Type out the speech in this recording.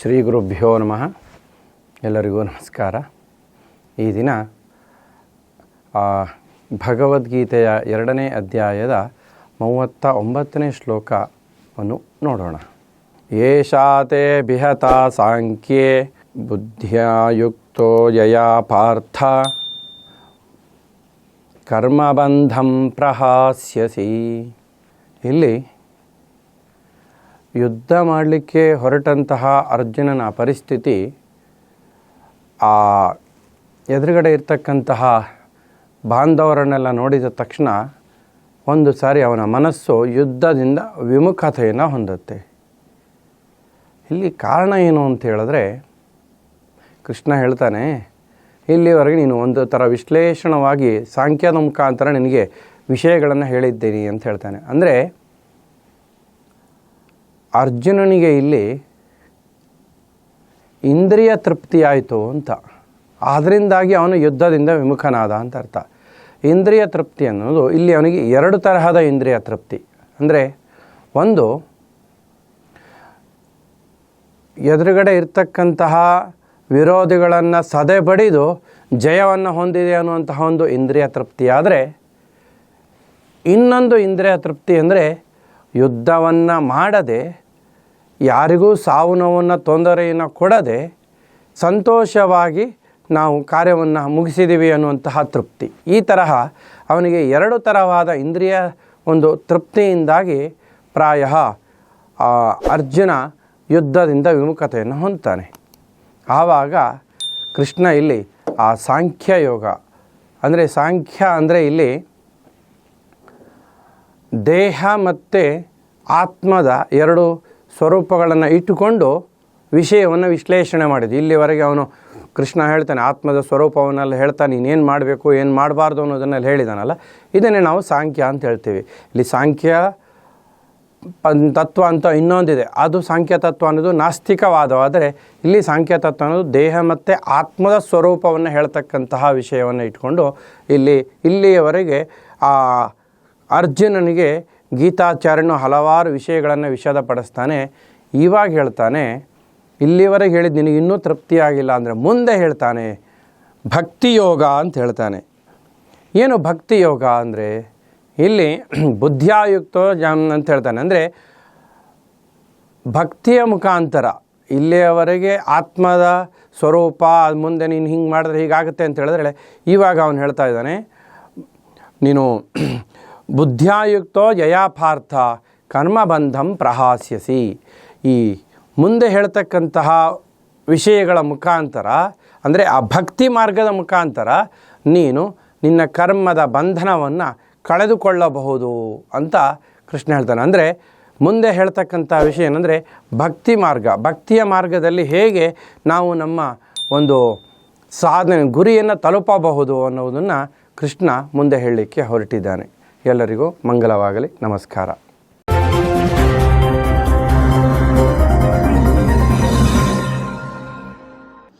ಶ್ರೀ ಗುರುಭ್ಯೋ ನಮಃ. ಎಲ್ಲರಿಗೂ ನಮಸ್ಕಾರ. ಈ ದಿನ ಭಗವದ್ಗೀತೆಯ ಎರಡನೇ ಅಧ್ಯಾಯದ ಮೂವತ್ತ ಒಂಬತ್ತನೇ ಶ್ಲೋಕವನ್ನು ನೋಡೋಣ. ಏಷಾತೆ ಬಿಹತ ಸಾಂಖ್ಯೆ ಬುದ್ಧಿಯುಕ್ತೋ ಯಯಾ ಪಾರ್ಥ. ಕರ್ಮಬಂಧಂ ಪ್ರಹಾಸ್ಯಸಿ. ಇಲ್ಲಿ ಯುದ್ಧ ಮಾಡಲಿಕ್ಕೆ ಹೊರಟಂತಹ ಅರ್ಜುನನ ಪರಿಸ್ಥಿತಿ, ಆ ಎದುರುಗಡೆ ಇರ್ತಕ್ಕಂತಹ ಬಾಂಧವರನ್ನೆಲ್ಲ ನೋಡಿದ ತಕ್ಷಣ ಒಂದು ಸಾರಿ ಅವನ ಮನಸ್ಸು ಯುದ್ಧದಿಂದ ವಿಮುಖತೆಯನ್ನು ಹೊಂದುತ್ತೆ. ಇಲ್ಲಿ ಕಾರಣ ಏನು ಅಂತ ಹೇಳಿದ್ರೆ, ಕೃಷ್ಣ ಹೇಳ್ತಾನೆ, ಇಲ್ಲಿವರೆಗೆ ನೀನು ಒಂದು ಥರ ವಿಶ್ಲೇಷಣವಾಗಿ, ಸಾಂಖ್ಯದ ಮುಖಾಂತರ ನಿನಗೆ ವಿಷಯಗಳನ್ನು ಹೇಳಿದ್ದೀನಿ ಅಂತ ಹೇಳ್ತಾನೆ. ಅಂದರೆ ಅರ್ಜುನನಿಗೆ ಇಲ್ಲಿ ಇಂದ್ರಿಯ ತೃಪ್ತಿಯಾಯಿತು ಅಂತ. ಆದ್ದರಿಂದಾಗಿ ಅವನು ಯುದ್ಧದಿಂದ ವಿಮುಖನಾದ ಅಂತ ಅರ್ಥ. ಇಂದ್ರಿಯ ತೃಪ್ತಿ ಅನ್ನೋದು ಇಲ್ಲಿ ಅವನಿಗೆ ಎರಡು ತರಹದ ಇಂದ್ರಿಯ ತೃಪ್ತಿ. ಅಂದರೆ ಒಂದು, ಎದುರುಗಡೆ ಇರ್ತಕ್ಕಂತಹ ವಿರೋಧಿಗಳನ್ನು ಸದೆ ಬಡಿದು ಜಯವನ್ನು ಹೊಂದಿದೆ ಅನ್ನುವಂತಹ ಒಂದು ಇಂದ್ರಿಯ ತೃಪ್ತಿ. ಆದರೆ ಇನ್ನೊಂದು ಇಂದ್ರಿಯ ತೃಪ್ತಿ ಅಂದರೆ ಯುದ್ಧವನ್ನು ಮಾಡದೆ ಯಾರಿಗೂ ಸಾವು ನೋವನ್ನು ತೊಂದರೆಯನ್ನು ಕೊಡದೆ ಸಂತೋಷವಾಗಿ ನಾವು ಕಾರ್ಯವನ್ನು ಮುಗಿಸಿದ್ದೀವಿ ಅನ್ನುವಂತಹ ತೃಪ್ತಿ. ಈ ತರಹ ಅವನಿಗೆ ಎರಡು ತರವಾದ ಇಂದ್ರಿಯ ಒಂದು ತೃಪ್ತಿಯಿಂದಾಗಿ ಪ್ರಾಯ ಅರ್ಜುನ ಯುದ್ಧದಿಂದ ವಿಮುಖತೆಯನ್ನು ಹೊಂದ್ತಾನೆ. ಆವಾಗ ಕೃಷ್ಣ ಇಲ್ಲಿ ಆ ಸಾಂಖ್ಯ ಯೋಗ, ಅಂದರೆ ಸಾಂಖ್ಯ ಅಂದರೆ ಇಲ್ಲಿ ದೇಹ ಮತ್ತು ಆತ್ಮದ ಎರಡು ಸ್ವರೂಪಗಳನ್ನು ಇಟ್ಟುಕೊಂಡು ವಿಷಯವನ್ನು ವಿಶ್ಲೇಷಣೆ ಮಾಡಿದ್ದು ಇಲ್ಲಿವರೆಗೆ ಅವನು ಕೃಷ್ಣ ಹೇಳ್ತಾನೆ, ಆತ್ಮದ ಸ್ವರೂಪವನ್ನೆಲ್ಲ ಹೇಳ್ತಾನೆ ಇನ್ನೇನು ಮಾಡಬೇಕು, ಏನು ಮಾಡಬಾರ್ದು ಅನ್ನೋದನ್ನೆಲ್ಲ ಹೇಳಿದಾನಲ್ಲ. ಇದನ್ನೇ ನಾವು ಸಾಂಖ್ಯ ಅಂತ ಹೇಳ್ತೀವಿ. ಇಲ್ಲಿ ಸಾಂಖ್ಯ ತತ್ವ ಅಂತ ಇನ್ನೊಂದಿದೆ. ಅದು ಸಾಂಖ್ಯ ತತ್ವ ಅನ್ನೋದು ನಾಸ್ತಿಕವಾದವಾದರೆ ಇಲ್ಲಿ ಸಾಂಖ್ಯ ತತ್ವ ಅನ್ನೋದು ದೇಹ ಮತ್ತು ಆತ್ಮದ ಸ್ವರೂಪವನ್ನು ಹೇಳ್ತಕ್ಕಂತಹ ವಿಷಯವನ್ನು ಇಟ್ಕೊಂಡು ಇಲ್ಲಿ, ಇಲ್ಲಿಯವರೆಗೆ ಆ ಅರ್ಜುನನಿಗೆ ಗೀತಾಚಾರ್ಯನು ಹಲವಾರು ವಿಷಯಗಳನ್ನು ವಿಷದಪಡಿಸ್ತಾನೆ. ಇವಾಗ ಹೇಳ್ತಾನೆ, ಇಲ್ಲಿವರೆಗೆ ಹೇಳಿದ್ದು ನಿನಗೆ ಇನ್ನೂ ತೃಪ್ತಿಯಾಗಿಲ್ಲ ಅಂದರೆ ಮುಂದೆ ಹೇಳ್ತಾನೆ ಭಕ್ತಿ ಯೋಗ ಅಂತ ಹೇಳ್ತಾನೆ. ಏನು ಭಕ್ತಿ ಯೋಗ ಅಂದರೆ? ಇಲ್ಲಿ ಬುದ್ಧಿಯಾಯುಕ್ತೋ ಜಾಮ್ ಅಂತ ಹೇಳ್ತಾನೆ. ಅಂದರೆ ಭಕ್ತಿಯ ಮುಖಾಂತರ, ಇಲ್ಲಿಯವರೆಗೆ ಆತ್ಮದ ಸ್ವರೂಪ ಮುಂದೆ ನೀನು ಹಿಂಗೆ ಮಾಡಿದ್ರೆ ಹೀಗಾಗುತ್ತೆ ಅಂತ ಹೇಳಿದ್ರೆ ಇವಾಗ ಅವನು ಹೇಳ್ತಾ ಇದ್ದಾನೆ, ನೀನು ಬುದ್ಧಿಯಾಯುಕ್ತೋ ಯಯಾಪಾರ್ಥ ಕರ್ಮಬಂಧಂ ಪ್ರಹಾಸ್ಯಸಿ. ಈ ಮುಂದೆ ಹೇಳ್ತಕ್ಕಂತಹ ವಿಷಯಗಳ ಮುಖಾಂತರ, ಅಂದರೆ ಆ ಭಕ್ತಿ ಮಾರ್ಗದ ಮುಖಾಂತರ, ನೀನು ನಿನ್ನ ಕರ್ಮದ ಬಂಧನವನ್ನು ಕಳೆದುಕೊಳ್ಳಬಹುದು ಅಂತ ಕೃಷ್ಣ ಹೇಳ್ತಾನೆ. ಅಂದರೆ ಮುಂದೆ ಹೇಳ್ತಕ್ಕಂಥ ವಿಷಯ ಏನಂದರೆ, ಭಕ್ತಿ ಮಾರ್ಗ. ಭಕ್ತಿಯ ಮಾರ್ಗದಲ್ಲಿ ಹೇಗೆ ನಾವು ನಮ್ಮ ಒಂದು ಸಾಧನೆ, ಗುರಿಯನ್ನು ತಲುಪಬಹುದು ಅನ್ನೋದನ್ನು ಕೃಷ್ಣ ಮುಂದೆ ಹೇಳಲಿಕ್ಕೆ ಹೊರಟಿದ್ದಾನೆ. ಎಲ್ಲರಿಗೂ ಮಂಗಲವಾಗಲಿ. ನಮಸ್ಕಾರ.